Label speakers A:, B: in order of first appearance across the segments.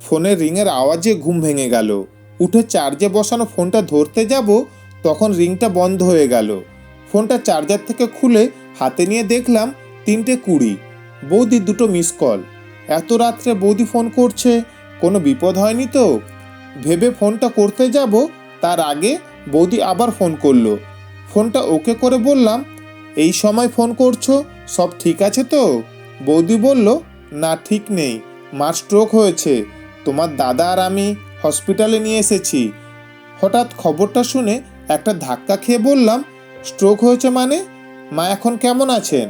A: ফোনের রিংয়ের আওয়াজে ঘুম ভেঙে গেল। উঠে চার্জে বসানো ফোনটা ধরতে যাব, তখন রিংটা বন্ধ হয়ে গেল। ফোনটা চার্জার থেকে খুলে হাতে নিয়ে দেখলাম তিনটে কুড়ি। বৌদি দুটো মিস কল। এত রাত্রে বৌদি ফোন করছে, কোনো বিপদ হয়নি তো? ভেবে ফোনটা করতে যাব, তার আগে বৌদি আবার ফোন করল। ফোনটা ওকে করে বললাম, এই সময় ফোন করছ, সব ঠিক আছে তো? বৌদি বলল, না, ঠিক নেই। মার স্ট্রোক হয়েছে। তোমার দাদা আর আমি হসপিটালে নিয়ে এসেছি। হঠাৎ খবরটা শুনে একটা ধাক্কা খেয়ে বললাম স্ট্রোক হয়েছে মানে? মা এখন কেমন আছেন?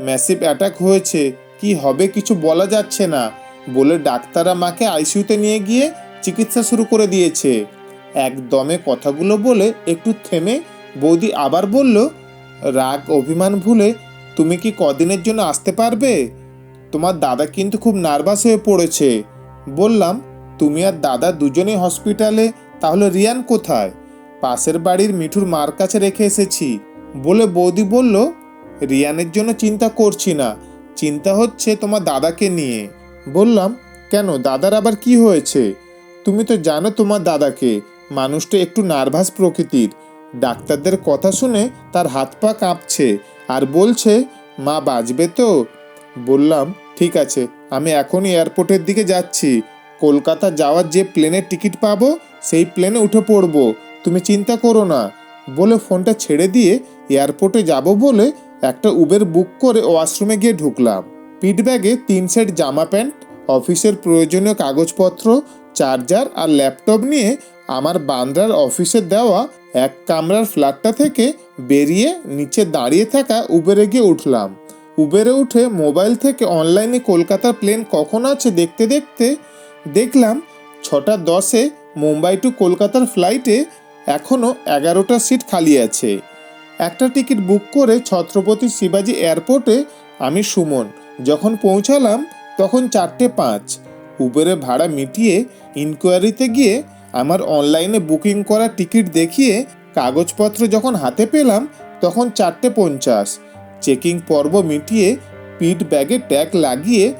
A: ম্যাসিভ অ্যাটাক হয়েছে। কি হবে কিছু বলা যাচ্ছে না। বলে ডাক্তাররা মাকে আইসিইউতে নিয়ে গিয়ে চিকিৎসা শুরু করে দিয়েছে। একদমে কথাগুলো বলে একটু থেমে বৌদি আবার বলল, রাগ, অভিমান ভুলে তুমি কি কদিনের জন্য আসতে পারবে? তোমার দাদা কিন্তু খুব নার্ভাস হয়ে পড়েছে। বললাম, তুমি আর দাদা দুজনেই হসপিটালে, তাহলে রিয়ান কোথায়? পাশের বাড়ির মিঠুর মার কাছে রেখে এসেছি। বলে বৌদি বলল, রিয়ানের জন্য চিন্তা করছি না, চিন্তা হচ্ছে তোমার দাদাকে নিয়ে। বললাম, কেন, দাদার আবার কি হয়েছে? তুমি তো জানো তোমার দাদাকে মানুষটা একটু নার্ভাস প্রকৃতির। ডাক্তারদের কথা শুনে তার হাত পা কাঁপছে আর বলছে, মা বাঁচবে তো? বললাম ঠিক আছে, আমি এখনই এয়ারপোর্টের দিকে যাচ্ছি। কলকাতা যাওয়ার যে প্লেনের টিকিট পাবো, সেই প্লেনে উঠে পড়ব। তুমি চিন্তা করো না। বলে ফোনটা ছেড়ে দিয়ে এয়ারপোর্টে যাব বলে একটা উবের বুক করে ওয়াশরুমে গিয়ে ঢুকলাম। পিট ব্যাগে তিন সেট জামা প্যান্ট, অফিসের প্রয়োজনীয় কাগজপত্র, চার্জার আর ল্যাপটপ নিয়ে আমার বান্দ্রার অফিসে দেওয়া এক কামরার ফ্ল্যাটটা থেকে বেরিয়ে নিচে দাঁড়িয়ে থাকা উবেরে গিয়ে উঠলাম। উবেরে উঠে মোবাইল থেকে অনলাইনে কলকাতার প্লেন কখন আছে দেখতে দেখতে দেখলাম ছটা দশে মুম্বাই টু কলকাতার ফ্লাইটে এখনও এগারোটা সিট খালি আছে। একটা টিকিট বুক করে ছত্রপতি শিবাজি এয়ারপোর্টে আমি সুমন। যখন পৌঁছালাম তখন চারটে পাঁচ। উবেরে ভাড়া মিটিয়ে ইনকোয়ারিতে গিয়ে আমার অনলাইনে বুকিং করা টিকিট দেখিয়ে কাগজপত্র যখন হাতে পেলাম তখন চারটে পঞ্চাশ। চেকিং পর্ব মিটিয়ে পিট ব্যাগে ট্যাগ লাগিয়ে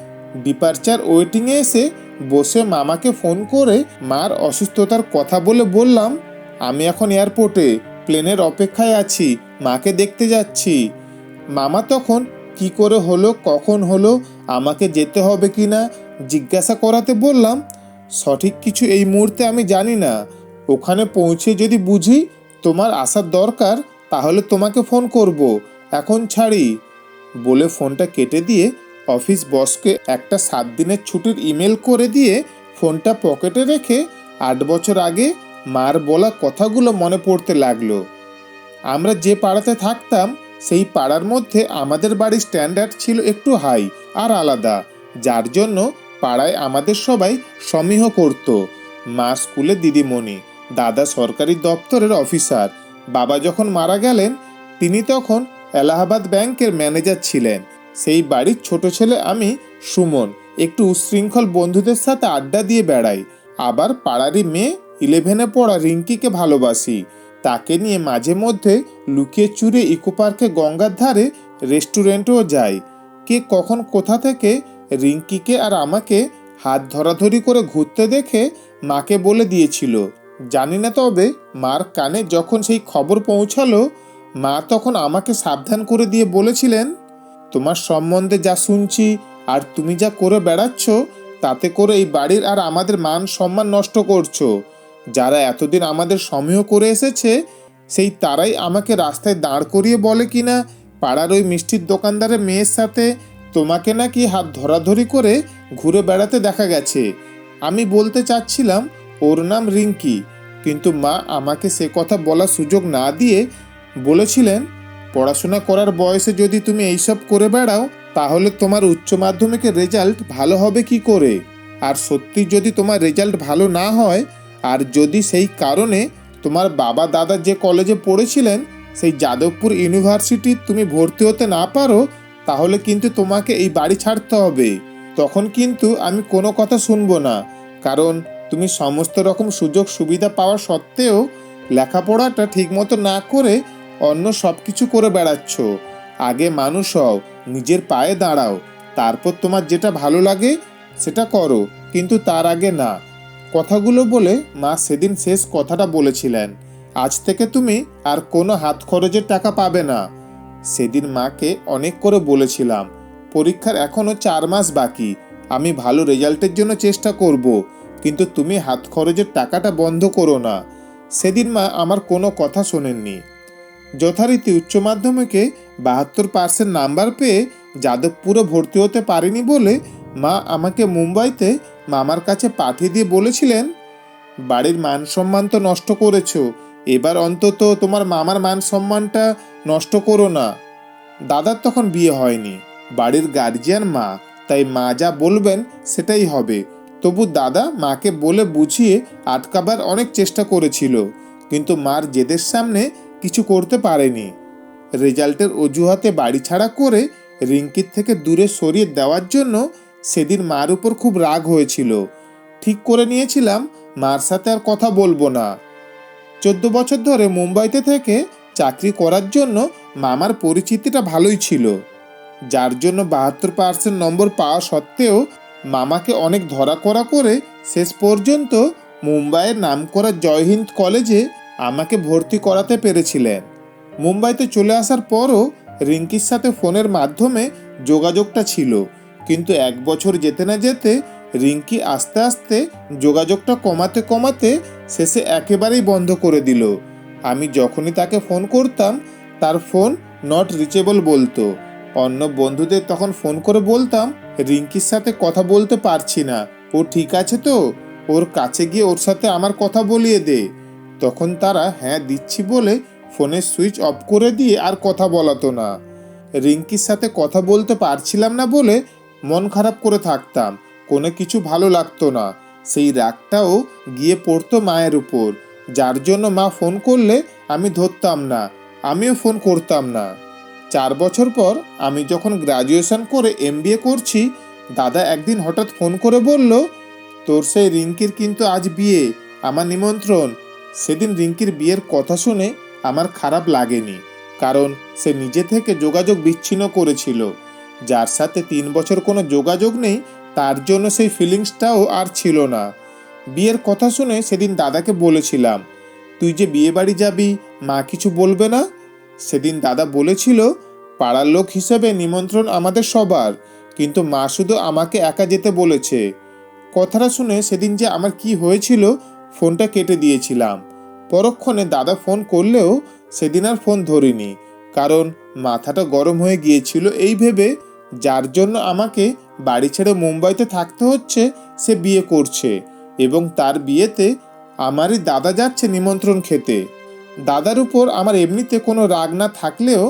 A: ডিপারচার ওয়েটিংয়ে এসে বসে মামাকে ফোন করে, মার অসুস্থতার কথা বলে বললাম, আমি এখন এয়ারপোর্টে, প্লেনের অপেক্ষায় আছি, মাকে দেখতে যাচ্ছি। মামা তখন, কি করে হলো, কখন হলো, আমাকে যেতে হবে কি না? জিজ্ঞাসা করাতে বললাম, সঠিক কিছু এই মুহূর্তে আমি জানি না। ওখানে পৌঁছে যদি বুঝি তোমার আসার দরকার, তাহলে তোমাকে ফোন করব। এখন ছাড়ি, বলে ফোনটা কেটে দিয়ে অফিস বসকে একটা সাত দিনের ছুটির ইমেল করে দিয়ে ফোনটা পকেটে রেখে আট বছর আগে মার বলা কথাগুলো মনে পড়তে লাগল। আমরা যে পাড়াতে থাকতাম, সেই পাড়ার মধ্যে আমাদের বাড়ির স্ট্যান্ডার্ড ছিল একটু হাই আর আলাদা, যার জন্য পাড়ায় আমাদের সবাই সমীহ করত। মা স্কুলে দিদিমণি, দাদা সরকারি দপ্তরের অফিসার, বাবা যখন মারা গেলেন, তিনি তখন এলাহাবাদ ব্যাংকের ম্যানেজার ছিলেন। সেই বাড়ির ছোট ছেলে আমি, সুমন, একটু উশৃঙ্খল বন্ধুদের সাথে আড্ডা দিয়ে বেড়াই। আবার পাড়ারই মেয়ে, ইলেভেনে পড়া রিঙ্কিকে ভালোবাসি। তাকে নিয়ে মাঝে মধ্যে লুকিয়ে চুরে ইকো পার্কে গঙ্গার ধারে রেস্টুরেন্টেও যাই। কে কখন কোথা থেকে রিঙ্কিকে আর আমাকে হাত ধরাধরি করে ঘুরতে দেখে মাকে বলে দিয়েছিল। জানি না তবে মার কানে যখন সেই খবর পৌঁছালো মা তখন আমাকে সাবধান করে দিয়ে বলেছিলেন, তোমার সম্বন্ধে যা শুনছি আর তুমি যা করে বেড়াচ্ছ, তাতে করে এই বাড়ির আর আমাদের মান সম্মান নষ্ট করছ। যারা এতদিন আমাদের সমীহ করে এসেছে, সেই তারাই আমাকে রাস্তায় দাঁড় করিয়ে বলে কিনা, পাড়ার ওই মিষ্টির দোকানদারের মেয়ের সাথে তোমাকে নাকি হাত ধরাধরি করে ঘুরে বেড়াতে দেখা গেছে। আমি বলতে চাচ্ছিলাম, ওর নাম রিঙ্কি, কিন্তু মা আমাকে সে কথা বলার সুযোগ না দিয়ে বলেছিলেন, পড়াশোনা করার বয়সে যদি তুমি এইসব করে বেড়াও, তাহলে তোমার উচ্চ মাধ্যমিকের রেজাল্ট ভালো হবে কি করে? আর সত্যি যদি তোমার রেজাল্ট ভালো না হয়, আর যদি সেই কারণে তোমার বাবা দাদা যে কলেজে পড়েছিলেন, সেই যাদবপুর ইউনিভার্সিটি তুমি ভর্তি হতে না পারো, তাহলে কিন্তু তোমাকে এই বাড়ি ছাড়তে হবে। তখন কিন্তু আমি কোনো কথা শুনব না, কারণ তুমি সমস্ত রকম সুযোগ সুবিধা পাওয়া সত্ত্বেও লেখাপড়াটা ঠিকমতো না করে অন্য সব কিছু করে বেড়াচ্ছ। আগে মানুষ হও, নিজের পায়ে দাঁড়াও। তারপর তোমার যেটা ভালো লাগে, সেটা করো, কিন্তু তার আগে না। কথাগুলো বলে মা সেদিন শেষ কথাটা বলেছিলেন। আজ থেকে তুমি আর কোনো হাত খরচের টাকা পাবে না। সেদিন মাকে অনেক করে বলেছিলাম, পরীক্ষার এখনও চার মাস বাকি। আমি ভালো রেজাল্টের জন্য চেষ্টা করব, কিন্তু তুমি হাত খরচের টাকাটা বন্ধ করো না। সেদিন মা আমার কোনো কথা শোনেননি। যথারীতি উচ্চ মাধ্যমিকে বাহাত্তর পার্সেন্ট নাম্বার পেয়ে যাদবপুরে ভর্তি হতে পারিনি বলে মা আমাকে মুম্বাইতে মামার কাছে পাঠিয়ে দিয়ে বলেছিলেন, বাড়ির মান সম্মান তো নষ্ট করেছ, এবার অন্তত তোমার মামার মান সম্মানটা নষ্ট করো না। দাদার তখন বিয়ে হয়নি, বাড়ির গার্জিয়ান মা, তাই মা যা বলবেন সেটাই হবে। তবু দাদা মাকে বলে বুঝিয়ে আটকাবার অনেক চেষ্টা করেছিল, কিন্তু মার জেদের সামনে কিছু করতে পারেনি। রেজাল্টের অজুহাতে বাড়ি ছাড়া করে রিঙ্কির থেকে দূরে সরিয়ে দেওয়ার জন্য সেদিন মার উপর খুব রাগ হয়েছিল। ঠিক করে নিয়েছিলাম, মার সাথে আর কথা বলব না। চোদ্দ বছর ধরে মুম্বাইতে থেকে চাকরি করার জন্য মামার পরিচিতিটা ভালোই ছিল। যার জন্য বাহাত্তর পার্সেন্ট নম্বর পাওয়া সত্ত্বেও মামাকে অনেক ধরা করা করে শেষ পর্যন্ত মুম্বাইয়ের নামকরা জয়হিন্দ কলেজে আমাকে ভর্তি করাতে পেরেছিলেন। মুম্বাইতে চলে আসার পরও রিঙ্কির সাথে ফোনের মাধ্যমে যোগাযোগটা ছিল। কিন্তু এক বছর যেতে না যেতে রিঙ্কি আস্তে আস্তে যোগাযোগটা কমাতে কমাতে শেষে একেবারেই বন্ধ করে দিল। আমি যখনই তাকে ফোন করতাম, তার ফোন নট রিচেবল বলতো। অন্য বন্ধুদের তখন ফোন করে বলতাম, রিঙ্কির সাথে কথা বলতে পারছি না। ও ঠিক আছে তো? ওর কাছে গিয়ে ওর সাথে আমার কথা বলিয়ে দে। তখন তারা হ্যাঁ দিচ্ছি বলে ফোনের সুইচ অফ করে দিয়ে আর কথা বলাতো না। রিঙ্কির সাথে কথা বলতে পারছিলাম না বলে মন খারাপ করে থাকতাম। কোনো কিছু ভালো লাগতো না। সেই রাগটাও গিয়ে পড়তো মায়ের উপর। যার জন্য মা ফোন করলে আমি ধরতাম না। আমিও ফোন করতাম না। চার বছর পর আমি যখন গ্রাজুয়েশন করে এমবিএ করছি, দাদা একদিন হঠাৎ ফোন করে বলল, তোর সেই রিঙ্কির কিন্তু আজ বিয়ে। আমার নিমন্ত্রণ। সেদিন রিঙ্কির বিয়ের কথা শুনে আমার খারাপ লাগেনি, কারণ সে নিজে থেকে যোগাযোগ বিচ্ছিন্ন করেছিল। যার সাথে তিন বছর কোনো যোগাযোগ নেই, তার জন্য সেই ফিলিংসটাও আর ছিল না। বিয়ের কথা শুনে সেদিন দাদাকে বলেছিলাম, তুই যে বিয়ে বাড়ি যাবি, মা কিছু বলবে না? সেদিন দাদা বলেছিল, পাড়ার লোক হিসেবে নিমন্ত্রণ আমাদের সবার, কিন্তু মা শুধু আমাকে একা যেতে বলেছে। কথাটা শুনে সেদিন যে আমার কি হয়েছিল ফোনটা কেটে দিয়েছিলাম। পরক্ষণে দাদা ফোন করলেও সেদিন আর ফোন ধরিনি, কারণ মাথাটা গরম হয়ে গিয়েছিল এই ভেবে, যার জন্য আমাকে বাড়ি ছেড়ে মুম্বাইতে থাকতে হচ্ছে সে বিয়ে করছে এবং তার বিয়েতে আমারই দাদা যাচ্ছে নিমন্ত্রণ খেতে। দাদার উপর আমার এমনিতে কোনো রাগ না থাকলেও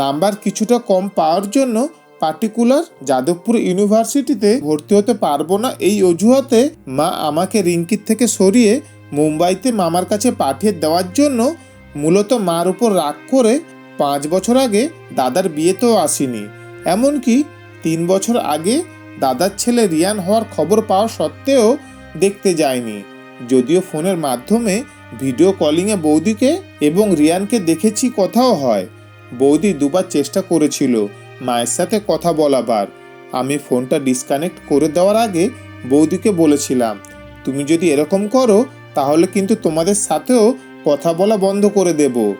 A: নাম্বার কিছুটা কম পাওয়ার জন্য পার্টিকুলার যাদবপুর ইউনিভার্সিটিতে ভর্তি হতে পারব না এই অজুহাতে মা আমাকে রিঙ্কির থেকে সরিয়ে মুম্বাইতে মামার কাছে পাঠিয়ে দেওয়ার জন্য মূলত মার উপর রাগ করে পাঁচ বছর আগে দাদার বিয়েতেও আসিনি। এমনকি তিন বছর আগে দাদার ছেলে রিয়ান হওয়ার খবর পাওয়া সত্ত্বেও দেখতে যায়নি। যদিও ফোনের মাধ্যমে ভিডিও কলিংয়ে বৌদিকে এবং রিয়ানকে দেখেছি কথাও হয়। বৌদি দুবার চেষ্টা করেছিল। মায়ের সাথে কথা বলাবার। আমি ফোনটা ডিসকানেক্ট করে দেওয়ার আগে বৌদিকে বলেছিলাম, তুমি যদি এরকম করো, তাহলে কিন্তু তোমাদের সাথেও কথা বলা বন্ধ করে দেব।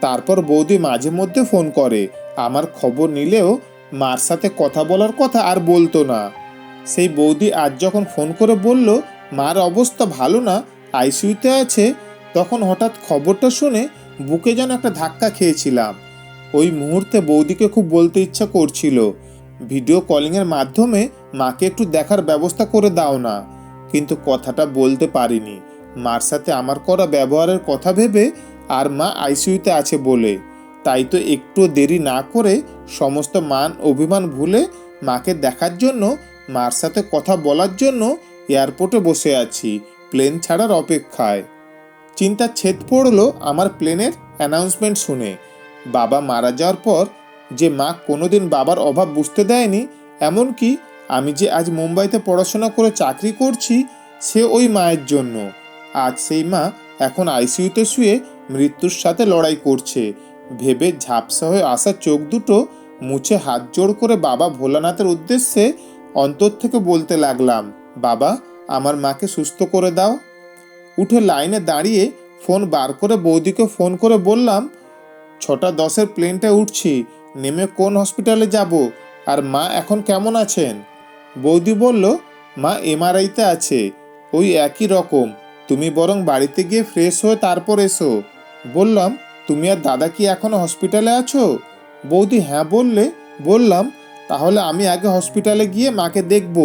A: তারপর বৌদি মাঝে মধ্যে ফোন করে, আমার খবর নিলেও মার সাথে কথা বলার কথা আর বলতো না। সেই বৌদি আজ যখন ফোন করে বলল, মার অবস্থা ভালো না, আইসিইউতে আছে, তখন হঠাৎ খবরটা শুনে বুকে যেন একটা ধাক্কা খেয়েছিলাম। ওই মুহূর্তে বৌদিকে খুব বলতে ইচ্ছা করছিল। ভিডিও কলিংয়ের মাধ্যমে মাকে একটু দেখার ব্যবস্থা করে দাও না। কিন্তু কথাটা বলতে পারিনি। মার সাথে আমার করা ব্যবহারের কথা ভেবে আর মা আইসিইউতে আছে বলে। তাই তো একটু দেরি না করে সমস্ত মান অভিমান ভুলে মাকে দেখার জন্য, মার সাথে কথা বলার জন্য এয়ারপোর্টে বসে আছি, প্লেন ছাড়ার অপেক্ষায়। চিন্তার ছেদ পড়ল আমার প্লেনের অ্যানাউন্সমেন্ট শুনে। বাবা মারা যাওয়ার পর যে মা কোনোদিন বাবার অভাব বুঝতে দেয়নি, এমনকি আমি যে আজ মুম্বাইতে পড়াশোনা করে চাকরি করছি, সে ওই মায়ের জন্য। আজ সেই মা এখন আইসিইউতে শুয়ে মৃত্যুর সাথে লড়াই করছে। ভেবে ঝাপসা হয়ে আসা চোখ দুটো মুছে হাত জোড় করে বাবা ভোলানাথের উদ্দেশ্যে অন্তর থেকে বলতে লাগলাম, বাবা, আমার মাকে সুস্থ করে দাও। উঠে লাইনে দাঁড়িয়ে ফোন বার করে বৌদিকে ফোন করে বললাম ছটা দশের প্লেনটা উঠছি, নেমে কোন হসপিটালে যাব, আর মা এখন কেমন আছেন? বৌদি বলল, মা এমআরআইতে আছে, ওই একই রকম, তুমি বরং বাড়িতে গিয়ে ফ্রেশ হয়ে তারপর এসো। বললাম, তুমি আর দাদা কি এখনও হসপিটালে আছো? বৌদি হ্যাঁ বললে, বললাম, তাহলে আমি আগে হসপিটালে গিয়ে মাকে দেখব।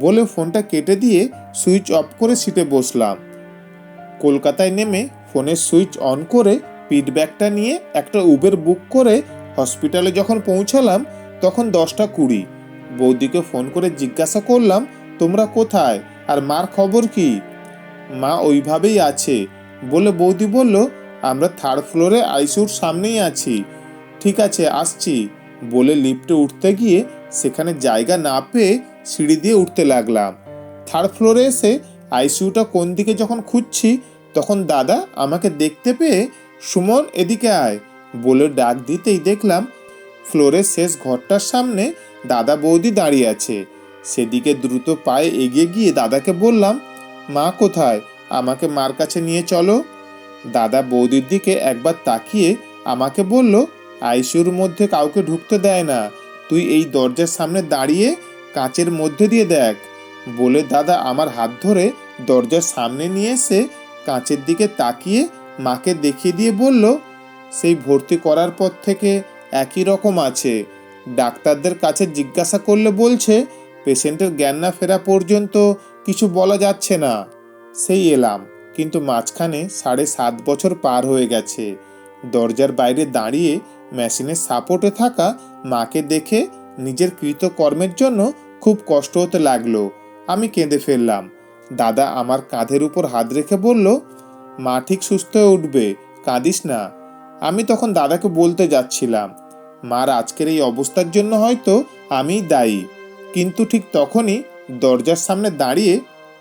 A: বলে ফোনটা কেটে দিয়ে সুইচ অফ করে সিটে বসলাম। কলকাতায় নেমে ফোনের সুইচ অন করে পিডব্যাকটা নিয়ে একটা উবের বুক করে হসপিটালে যখন পৌঁছালাম, তখন দশটা কুড়ি। বৌদিকে ফোন করে জিজ্ঞাসা করলাম, তোমরা কোথায়? আর মার খবর কি? মা ওইভাবেই আছে। বলে বৌদি বলল, আমরা থার্ড ফ্লোরে আইসিউর সামনেই আছি। ঠিক আছে, আসছি। বলে লিফটে উঠতে গিয়ে সেখানে জায়গা না পেয়ে সিঁড়ি দিয়ে উঠতে লাগলাম। থার্ড ফ্লোরে এসে আইসিউটা কোন দিকে যখন খুঁজছি, তখন দাদা আমাকে দেখতে পেয়ে সুমন এদিকে আয়। বলে ডাক দিতেই দেখলাম ফ্লোরের শেষ ঘরটার সামনে দাদা বৌদি দাঁড়িয়ে আছে। সেদিকে দ্রুত পায়ে এগিয়ে গিয়ে দাদাকে বললাম, মা কোথায়? আমাকে মার কাছে নিয়ে চলো। দাদা বৌদির দিকে একবার তাকিয়ে আমাকে বলল, আইসিউর মধ্যে কাউকে ঢুকতে দেয় না। তুই এই দরজার সামনে দাঁড়িয়ে কাঁচের মধ্যে দিয়ে দেখ। বলে দাদা আমার হাত ধরে দরজার সামনে নিয়ে এসে কাঁচের দিকে তাকিয়ে মাকে দেখিয়ে দিয়ে বলল, সেই ভর্তি করার পর থেকে একই রকম আছে। ডাক্তারদের কাছে জিজ্ঞাসা করলে বলছে, পেশেন্টের জ্ঞান না ফেরা পর্যন্ত কিছু বলা যাচ্ছে না। সেই এলাম, কিন্তু মাঝখানে সাড়ে সাত বছর পার হয়ে গেছে। দরজার বাইরে দাঁড়িয়ে মেশিনের সাপোর্টে থাকা মাকে দেখে নিজের কৃতকর্মের জন্য খুব কষ্ট হতে লাগল। আমি কেঁদে ফেললাম। দাদা আমার কাঁধের উপর হাত রেখে বলল মা ঠিক সুস্থ হয়ে উঠবে, কাঁদিস না। আমি তখন দাদাকে বলতে যাচ্ছিলাম, মার আজকের এই অবস্থার জন্য হয়তো আমিই দায়ী। কিন্তু ঠিক তখনই দরজার সামনে দাঁড়িয়ে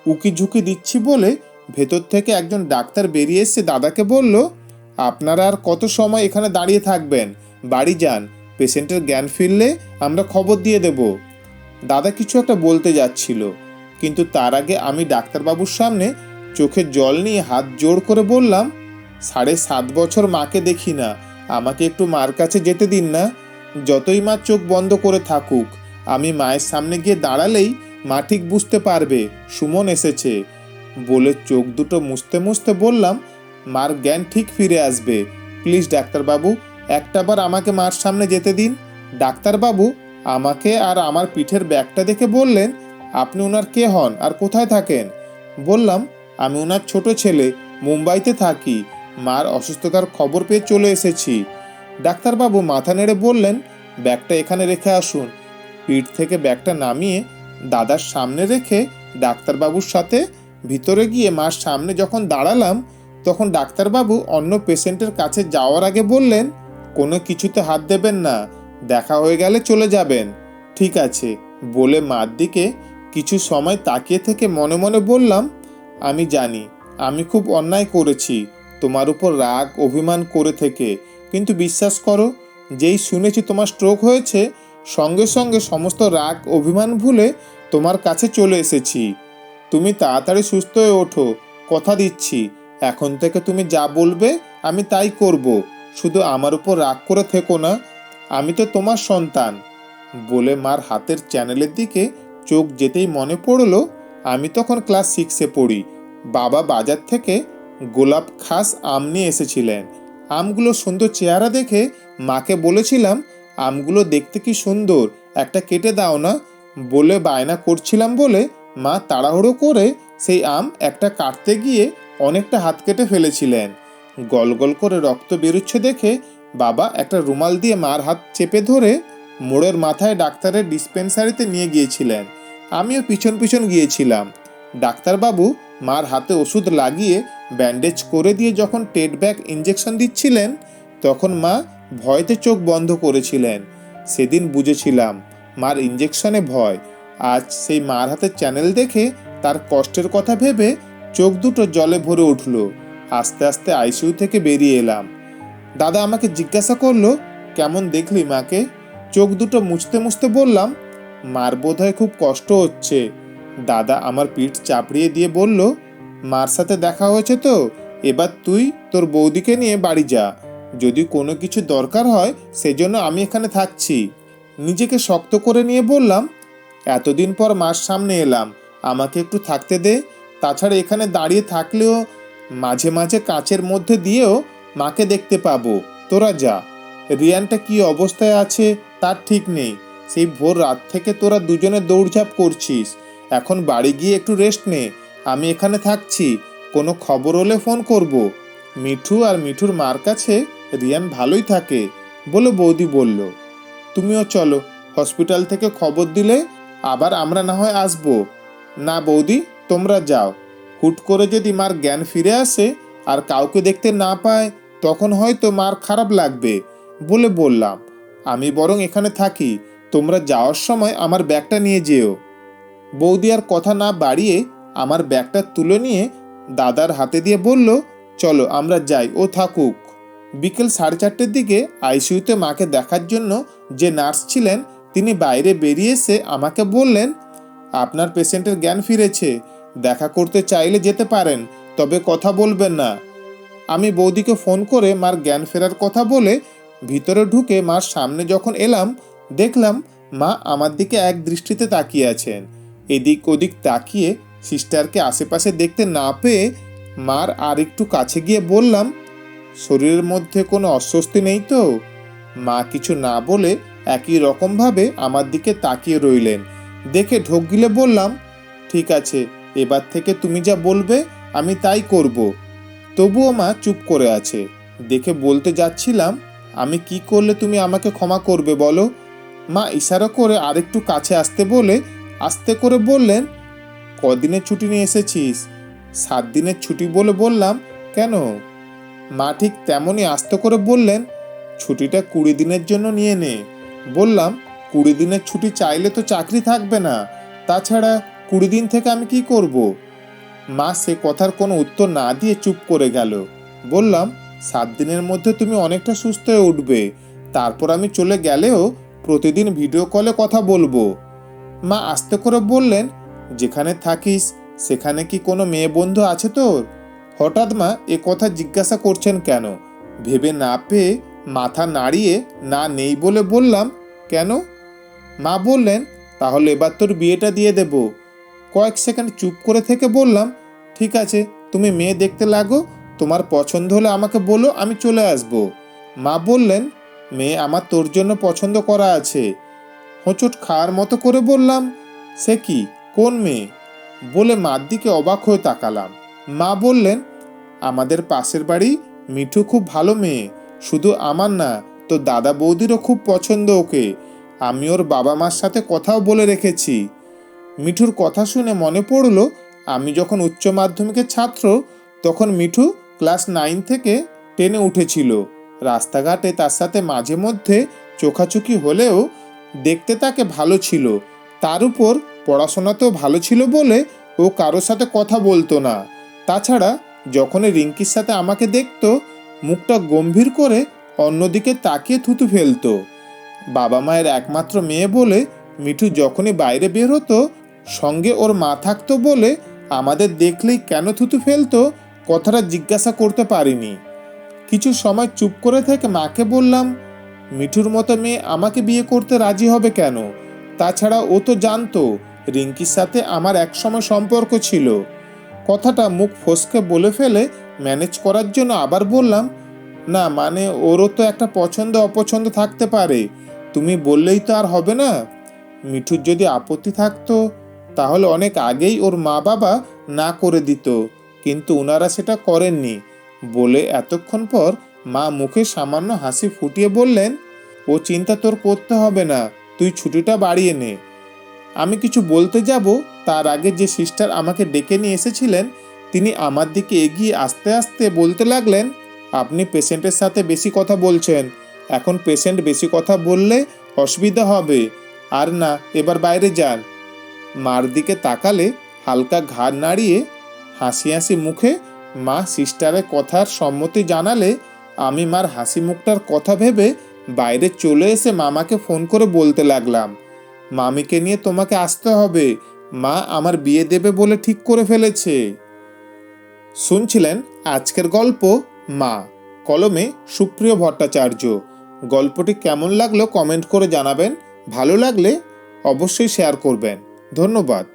A: উকি ঝুঁকি দিচ্ছি বলে ভেতর থেকে একজন ডাক্তার বেরিয়ে এসে দাদাকে বলল, আপনারা আর কত সময় এখানে দাঁড়িয়ে থাকবেন? বাড়ি যান, পেশেন্টের জ্ঞান ফিরলে আমরা খবর দিয়ে দেব। দাদা কিছু একটা বলতে যাচ্ছিল, কিন্তু তার আগে আমি ডাক্তারবাবুর সামনে চোখে জল নিয়ে হাত জোড় করে বললাম, সাড়ে সাত বছর মাকে দেখি না, আমাকে একটু মার কাছে যেতে দিন না। যতই মা চোখ বন্ধ করে থাকুক, আমি মায়ের সামনে গিয়ে দাঁড়ালেই মা ঠিক বুঝতে পারবে, সুমন এসেছে। বলে চোখ দুটো মুছতে মুছতে বললাম, মার জ্ঞান ঠিক ফিরে আসবে। প্লিজ ডাক্তারবাবু একটাবার আমাকে মার সামনে যেতে দিন। ডাক্তারবাবু আমাকে আর আমার পিঠের ব্যাগটা দেখে বললেন, আপনি ওনার কে হন আর কোথায় থাকেন? বললাম আমি ওনার ছোট ছেলে, মুম্বাইতে থাকি। মার অসুস্থতার খবর পেয়ে চলে এসেছি। ডাক্তারবাবু মাথা নেড়ে বললেন, ব্যাগটা এখানে রেখে আসুন। পিঠ থেকে ব্যাগটা নামিয়ে দাদার সামনে রেখে ডাক্তারবাবুর সাথে ভিতরে গিয়ে মার সামনে যখন দাঁড়ালাম, তখন ডাক্তারবাবু অন্য পেশেন্টের কাছে যাওয়ার আগে বললেন, কোনো কিছুতে হাত দেবেন না, দেখা হয়ে গেলে চলে যাবেন। ঠিক আছে। বলে মার দিকে কিছু সময় তাকিয়ে থেকে মনে মনে বললাম আমি জানি, আমি খুব অন্যায় করেছি, তোমার উপর রাগ, অভিমান করে থেকে। কিন্তু বিশ্বাস করো, যেই শুনেছি তোমার স্ট্রোক হয়েছে, সঙ্গে সঙ্গে সমস্ত রাগ, অভিমান ভুলে তোমার কাছে চলে এসেছি। তুমি তাড়াতাড়ি সুস্থ হয়ে ওঠো, কথা দিচ্ছি, এখন থেকে তুমি যা বলবে, আমি তাই করব। শুধু আমার উপর রাগ করে থেকো না, আমি তো তোমার সন্তান। বলে মার হাতের চ্যানেলের দিকে চোখ যেতেই মনে পড়ল আমি তখন ক্লাস সিক্সে পড়ি। বাবা বাজার থেকে গোলাপ খাস আম নিয়ে এসেছিলেন। আমগুলো সুন্দর চেহারা দেখে মাকে বলেছিলাম, আমগুলো দেখতে কি সুন্দর, একটা কেটে দাও না। বলে বায়না করছিলাম বলে মা তাড়াহুড়ো করে সেই আম একটা কাটতে গিয়ে অনেকটা হাত কেটে ফেলেছিলেন। গল গল করে রক্ত বেরোচ্ছে দেখে বাবা একটা রুমাল দিয়ে মার হাত চেপে ধরে মোড়ের মাথায় ডাক্তারের ডিসপেন্সারিতে নিয়ে গিয়েছিলেন। আমিও পিছন পিছন গিয়েছিলাম। ডাক্তারবাবু মার হাতে ওষুধ লাগিয়ে ব্যান্ডেজ করে দিয়ে যখন টেট ব্যাগ ইঞ্জেকশন দিচ্ছিলেন, তখন মা ভয়তে চোখ বন্ধ করেছিলেন। সেদিন বুঝেছিলাম, মার ইঞ্জেকশনে ভয়। আজ সেই মার হাতের চ্যানেল দেখে তার কষ্টের কথা ভেবে চোখ দুটো জলে ভরে উঠল। আস্তে আস্তে আইসিইউ থেকে বেরিয়ে এলাম। দাদা আমাকে জিজ্ঞাসা করল, কেমন দেখলি মাকে? চোখ দুটো মুছতে মুছতে বললাম মার বোধহয় খুব কষ্ট হচ্ছে। দাদা আমার পিঠ চাপড়িয়ে দিয়ে বলল, মার সাথে দেখা হয়েছে তো, এবার তুই তোর বৌদিকে নিয়ে বাড়ি যা। যদি কোনো কিছু দরকার হয়, সেজন্য আমি এখানে থাকছি। নিজেকে শক্ত করে নিয়ে বললাম, এতদিন পর মার সামনে এলাম, আমাকে একটু থাকতে দে। তাছাড়া এখানে দাঁড়িয়ে থাকলেও মাঝে মাঝে কাঁচের মধ্যে দিয়েও মাকে দেখতে পাবো। তোরা যা। রিয়ানটা কি অবস্থায় আছে, তার ঠিক নেই। সেই ভোর রাত থেকে তোরা দুজনে দৌড়ঝাঁপ করছিস। এখন বাড়ি গিয়ে একটু রেস্ট নে। আমি এখানে থাকছি। কোনো খবর হলে ফোন করব। মিঠু আর মিঠুর মার কাছে রিয়ান ভালোই থাকে বলে বৌদি বলল। তুমিও চলো হসপিটাল থেকে খবর দিলে আবার আমরা না হয় আসব। না বৌদি, তোমরা যাও। হুট করে যদি মার জ্ঞান ফিরে আসে আর কাউকে দেখতে না পায়, তখন হয়তো মার খারাপ লাগবে বলে বললাম। আমি বরং এখানে থাকি। তোমরা যাওয়ার সময় আমার ব্যাগটা নিয়ে যেও। বৌদি আর কথা না বাড়িয়ে আমার ব্যাগটা তুলে নিয়ে দাদার হাতে দিয়ে বলল, চলো, আমরা যাই, ও থাকুক। বিকেল সাড়ে চারটের দিকে আইসিইউতে মাকে দেখার জন্য যে নার্স ছিলেন, তিনি বাইরে বেরিয়ে এসে আমাকে বললেন, আপনার পেশেন্টের জ্ঞান ফিরেছে, দেখা করতে চাইলে যেতে পারেন, তবে কথা বলবেন না। আমি বৌদিকে ফোন করে মার জ্ঞান ফেরার কথা বলে ভিতরে ঢুকে মার সামনে যখন এলাম দেখলাম মা আমার দিকে এক দৃষ্টিতে তাকিয়ে আছেন। এদিক ওদিক তাকিয়ে সিস্টারকে আশেপাশে দেখতে না পেয়ে মার আর একটু কাছে গিয়ে বললাম, শরীরের মধ্যে কোনো অস্বস্তি নেই তো? মা কিছু না বলে একই রকমভাবে আমার দিকে তাকিয়ে রইলেন। দেখে ঢোক গিলে বললাম, ঠিক আছে, এবার থেকে তুমি যা বলবে আমি তাই করব। তবুও মা চুপ করে আছে। দেখে বলতে যাচ্ছিলাম, আমি কি করলে তুমি আমাকে ক্ষমা করবে বলো? মা ইশারা করে আরেকটু কাছে আসতে বলে, আস্তে করে বললেন, কদিনের ছুটি নিয়ে এসেছিস? সাত দিনের ছুটি বলে বললাম, কেন? মা ঠিক তেমনই আস্তে করে বললেন, ছুটিটা কুড়ি দিনের জন্য নিয়ে নে। বললাম, কুড়ি দিনের ছুটি চাইলে তো চাকরি থাকবে না, তাছাড়া কুড়ি দিন থেকে আমি কি করব? মা সে কথার কোনো উত্তর না দিয়ে চুপ করে গেল। বললাম, সাত দিনের মধ্যে তুমি অনেকটা সুস্থ হয়ে উঠবে, তারপর আমি চলে গেলেও প্রতিদিন ভিডিও কলে কথা বলব। মা আস্তে করে বললেন, যেখানে থাকিস, সেখানে কি কোনো মেয়ে বন্ধু আছে তোর? হঠাৎ মা এ কথা জিজ্ঞাসা করছেন কেন? ভেবে না পেয়ে মাথা নাড়িয়ে, না, নেই বলে বললাম। কেন? মা বললেন, তাহলে এবার তোর বিয়েটা দিয়ে দেব। কয়েক সেকেন্ড চুপ করে থেকে বললাম, ঠিক আছে, তুমি মেয়ে দেখতে লাগো, তোমার পছন্দ হলে আমাকে বলো, আমি চলে আসব। মা বললেন মেয়ে আমার তোর জন্য পছন্দ করা আছে। হোঁচট খাওয়ার মতো করে বললাম, সে কি? কোন মেয়ে? বলে মার দিকে অবাক হয়ে তাকালাম। মা বললেন, আমাদের পাশের বাড়ি মিঠু খুব ভালো মেয়ে, শুধু আমার না তো দাদা বৌদিরও খুব পছন্দ ওকে। আমি ওর বাবা মার সাথে কথাও বলে রেখেছি। মিঠুর কথা শুনে মনে পড়ল, আমি যখন উচ্চ মাধ্যমিকের ছাত্র, তখন মিঠু ক্লাস নাইন থেকে টেনে উঠেছিল। রাস্তাঘাটে তার সাথে মাঝে মধ্যে চোখাচোখি হলেও দেখতে তাকে ভালো ছিল। তার উপর পড়াশোনাতেও ভালো ছিল বলে ও কারোর সাথে কথা বলতো না। তাছাড়া যখনই রিঙ্কির সাথে আমাকে দেখত, মুখটা গম্ভীর করে অন্যদিকে তাকিয়ে থুতু ফেলতো। বাবা মায়ের একমাত্র মেয়ে বলে মিঠু যখনই বাইরে বের হতো, সঙ্গে ওর মা থাকতো বলে আমাদের দেখলেই কেন থুতু ফেলতো, কথাটা জিজ্ঞাসা করতে পারিনি। কিছু সময় চুপ করে থেকে মাকে বললাম, মিঠুর মতো মেয়ে আমাকে বিয়ে করতে রাজি হবে কেন? তাছাড়া ও তো জানতো, রিঙ্কির সাথে আমার একসময় সম্পর্ক ছিল। কথাটা মুখ ফসকে বলে ফেলে ম্যানেজ করার জন্য আবার বললাম, না মানে ওরও তো একটা পছন্দ অপছন্দ থাকতে পারে। তুমি বললেই তো আর হবে না। মিঠুর যদি আপত্তি থাকতো, তাহলে অনেক আগেই ওর মা বাবা না করে দিত, কিন্তু ওনারা সেটা করেননি। বলে এতক্ষণ পর মা মুখে সামান্য হাসি ফুটিয়ে বললেন, ও চিন্তা তোর করতে হবে না, তুই ছুটিটা বাড়িয়ে নে। আমি কিছু বলতে যাব, তার আগে যে সিস্টার আমাকে ডেকে নিয়ে এসেছিলেন, তিনি আমার দিকে এগিয়ে আস্তে আস্তে বলতে লাগলেন, আপনি পেশেন্টের সাথে বেশি কথা বলছেন, এখন পেশেন্ট বেশি কথা বললে অসুবিধা হবে, আর না, এবার বাইরে যান। মার দিকে তাকালে হালকা ঘাড় নাড়িয়ে হাসি হাসি মুখে মা সিস্টারের কথার সম্মতি জানালে আমি মার হাসি মুখটার কথা ভেবে বাইরে চলে এসে মামাকে ফোন করে বলতে লাগলাম, মামিকে নিয়ে তোমাকে আসতে হবে। মা আমার বিয়ে দেবে বলে ঠিক করে ফেলেছে। শুনছিলেন আজকের গল্প মা, কলমে সুপ্রিয় ভট্টাচার্য। গল্পটি কেমন লাগল কমেন্ট করে জানাবেন, ভালো লাগলে অবশ্যই শেয়ার করবেন। ধন্যবাদ।